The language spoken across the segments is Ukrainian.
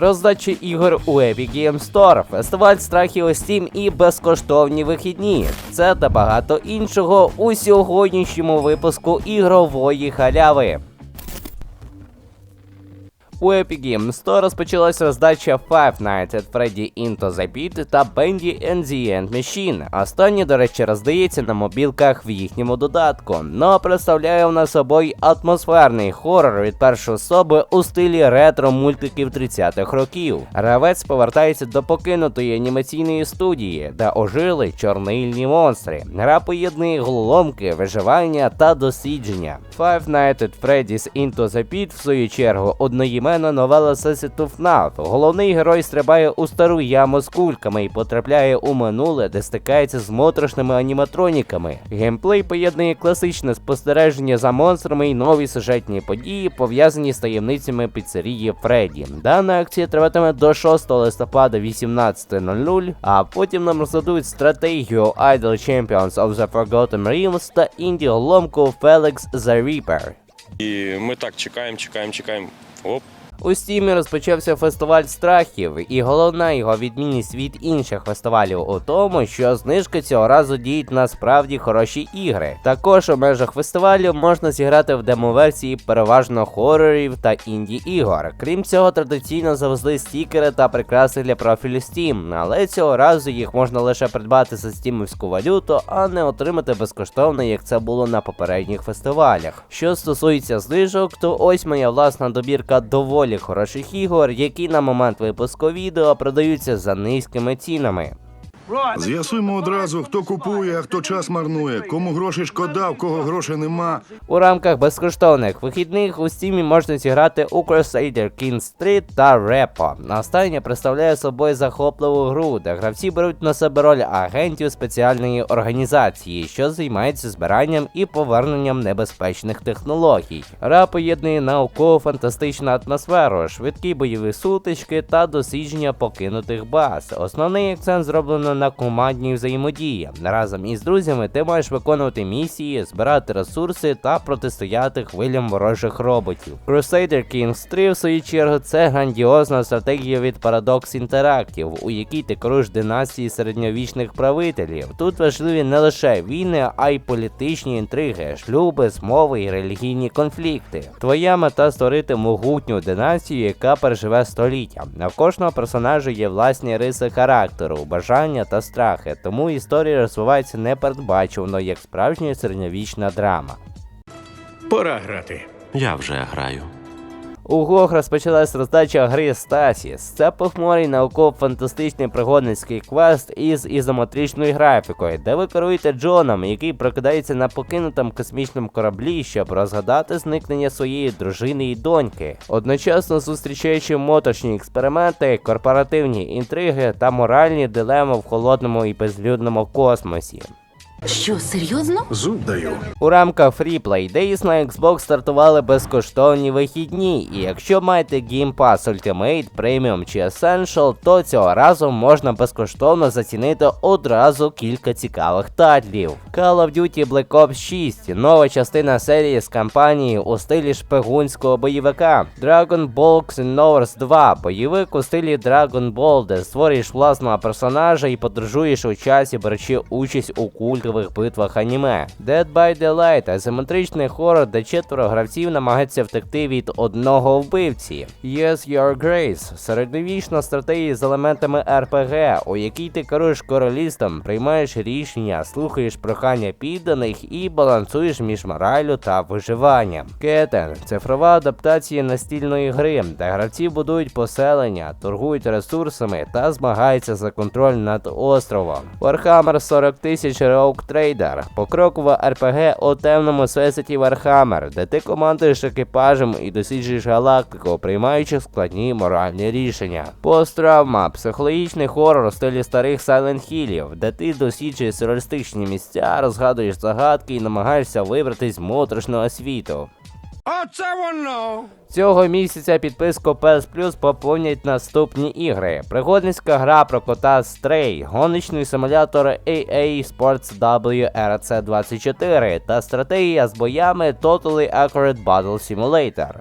Роздача ігор у Epic Games Store, фестиваль страхів у Steam і безкоштовні вихідні. Це та багато іншого у сьогоднішньому випуску ігрової халяви. У Epic Games Store розпочалась роздача Five Nights at Freddy Into the Pit та Bendy and the End Machine. Останнє, до речі, роздається на мобілках в їхньому додатку. Но представляє вона собою атмосферний хорор від першої особи у стилі ретро мультиків 30-х років. Гравець повертається до покинутої анімаційної студії, де ожили чорнильні монстри. Гра поєднує головоломки, виживання та дослідження. Five Nights at Freddy's Into the Pit, в свою чергу, одноіменна новела Сесіту FNAF. Головний герой стрибає у стару яму з кульками і потрапляє у минуле, де стикається з моторошними аніматроніками. Геймплей поєднує класичне спостереження за монстрами і нові сюжетні події, пов'язані з таємницями піцерії Фредді. Дана акція триватиме до 6 листопада 18.00, а потім нам роздадуть стратегію Idle Champions of the Forgotten Realms та інді-головку Felix the Reaper. І ми так чекаємо, чекаємо, чекаємо. Оп, У Стімі розпочався фестиваль страхів, і головна його відмінність від інших фестивалів у тому, що знижки цього разу діють на справді хороші ігри. Також у межах фестивалю можна зіграти в демо-версії переважно хорорів та інді ігор. Крім цього, традиційно завезли стікери та прикраси для профілю Steam, але цього разу їх можна лише придбати за стімівську валюту, а не отримати безкоштовно, як це було на попередніх фестивалях. Що стосується знижок, то ось моя власна добірка доволі хороших ігор, які на момент випуску відео продаються за низькими цінами. З'ясуємо одразу, хто купує, а хто час марнує, кому гроші шкода, в кого грошей нема. У рамках безкоштовних вихідних у стімі можна зіграти у Crusader Kings 3 та Repo. Останнє представляє собою захопливу гру, де гравці беруть на себе роль агентів спеціальної організації, що займається збиранням і поверненням небезпечних технологій. Гра поєднує науково-фантастичну атмосферу, швидкі бойові сутички та дослідження покинутих баз. Основний акцент зроблено на командній взаємодії. Разом із друзями ти маєш виконувати місії, збирати ресурси та протистояти хвилям ворожих роботів. Crusader Kings 3, в свою чергу, це грандіозна стратегія від Paradox Interactive, у якій ти керуєш династії середньовічних правителів. Тут важливі не лише війни, а й політичні інтриги, шлюби, змови і релігійні конфлікти. Твоя мета створити могутню династію, яка переживе століття. А в кожного персонажа є власні риси характеру, бажання та страхи, тому історія розвивається непередбачувано як справжня середньовічна драма. Пора грати. Я вже граю. У GOG розпочалась роздача гри Стасіс. Це похмурий науково-фантастичний пригодницький квест із ізометричною графікою, де ви керуєте Джоном, який прокидається на покинутому космічному кораблі, щоб розгадати зникнення своєї дружини і доньки, одночасно зустрічаючи моторшні експерименти, корпоративні інтриги та моральні дилеми в холодному і безлюдному космосі. Що, серйозно? Зуб даю. У рамках Free Play Days на Xbox стартували безкоштовні вихідні, і якщо маєте Game Pass Ultimate, Premium чи Essential, то цього разу можна безкоштовно зацінити одразу кілька цікавих татлів. Call of Duty Black Ops 6, нова частина серії з кампанії у стилі шпигунського бойовика. Dragon Ball Xenoverse 2, бойовик у стилі Dragon Ball, де створюєш власного персонажа і подорожуєш у часі, беручи участь у культових битвах аніме. Dead by Daylight – асиметричний хорор, де четверо гравців намагаються втекти від одного вбивці. Yes, Your Grace – середньовічна стратегія з елементами RPG, у якій ти керуєш королістом, приймаєш рішення, слухаєш прохання підданих і балансуєш між моралю та виживанням. Кетен – цифрова адаптація настільної гри, де гравці будують поселення, торгують ресурсами та змагаються за контроль над островом. Warhammer 40 тисяч Rogue Trader – покрокова РПГ у темному всесвіті Warhammer, де ти командуєш екіпажем і досліджуєш галактику, приймаючи складні моральні рішення. Посттравма – психологічний хорор у стилі старих Silent Hillів, де ти досліджуєш сюрреалістичні місця, розгадуєш загадки і намагаєшся вибратись з моторошного світу. Цього місяця підписку PS Plus поповнять наступні ігри: пригодницька гра про кота Стрей, гоночний симулятор AA Sports WRC 24 та стратегія з боями Totally Accurate Battle Simulator.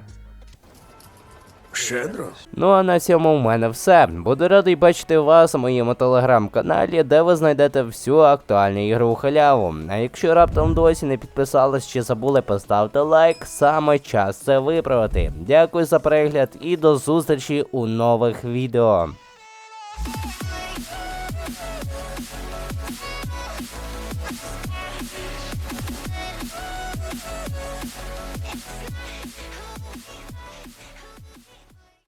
Щедро. Ну а на цьому в мене все. Буду радий бачити вас у моєму телеграм-каналі, де ви знайдете всю актуальну ігрову халяву. А якщо раптом досі не підписались чи забули, поставте лайк, саме час це виправити. Дякую за перегляд і до зустрічі у нових відео.